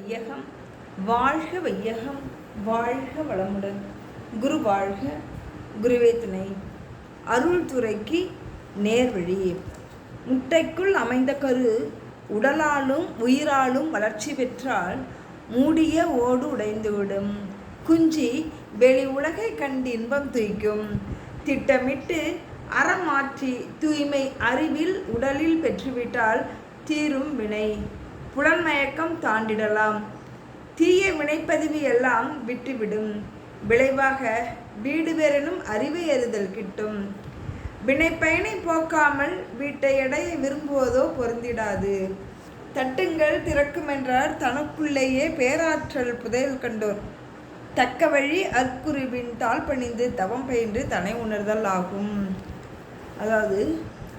வையகம் வாழ்க வையகம் வாழ்க வளமுடன். குரு வாழ்க குருவே துணை. அருள் துறைக்கு நேர்வழி முட்டைக்குள் அமைந்த கரு உடலாலும் உயிராலும் வளர்ச்சி பெற்றால் மூடிய ஓடு உடைந்துவிடும். குஞ்சி வெளி உலகை கண்டு இன்பம் துய்க்கும். திட்டமிட்டு அறமாற்றி தூய்மை அறிவில் உடலில் பெற்றுவிட்டால் தீரும் வினை. புலன்மயக்கம் தாண்டிடலாம். தீய வினைப்பதிவு எல்லாம் விட்டுவிடும். விளைவாக வீடு பெறனும் அறிவை எறுதல் கிட்டும். வினைப்பயனை போக்காமல் வீட்டை எடைய விரும்புவதோ பொருந்திடாது. தட்டுங்கள் திறக்கும் என்றார் தனக்குள்ளேயே பேராற்றல் புதையல் கண்டோர். தக்க வழி அற்குருவின் தாழ் பணிந்து தவம் பயின்று தனை உணர்தல் ஆகும். அதாவது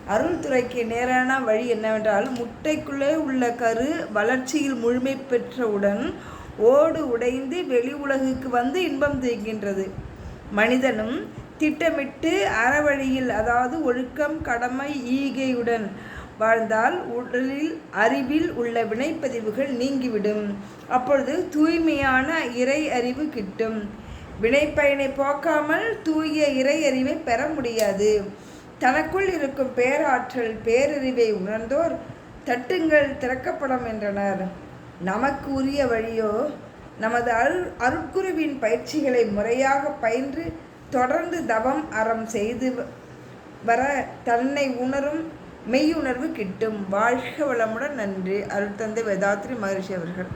அருள்துறைக்கு நேரான வழி என்னவென்றால் முட்டைக்குள்ளே உள்ள கரு வளர்ச்சியில் முழுமை பெற்றவுடன் ஓடு உடைந்து வெளி உலகுக்கு வந்து இன்பம் தேய்கின்றது மனிதனும் திட்டமிட்டு அறவழியில் அதாவது ஒழுக்கம் கடமை ஈகையுடன் வாழ்ந்தால் உடலில் அறிவில் உள்ள வினைப்பதிவுகள் நீங்கிவிடும். அப்பொழுது தூய்மையான இறை அறிவு கிட்டும். வினைப்பயனை போக்காமல் தூய இறை அறிவை பெற முடியாது. தனக்குள் இருக்கும் பேராற்றல் பேரறிவை உணர்ந்தோர் தட்டுங்கள் திறக்கப்படும் என்றனர். நமக்கு உரிய வழியோ நமது அரு அருட்குருவின் பயிற்சிகளை முறையாக பயின்று தொடர்ந்து தவம் அறம் செய்து வர தன்னை உணரும் மெய்யுணர்வு கிட்டும். வாழ்க வளமுடன் நன்றி. அருள் தந்தை வேதாத்ரி மகரிஷி அவர்கள்.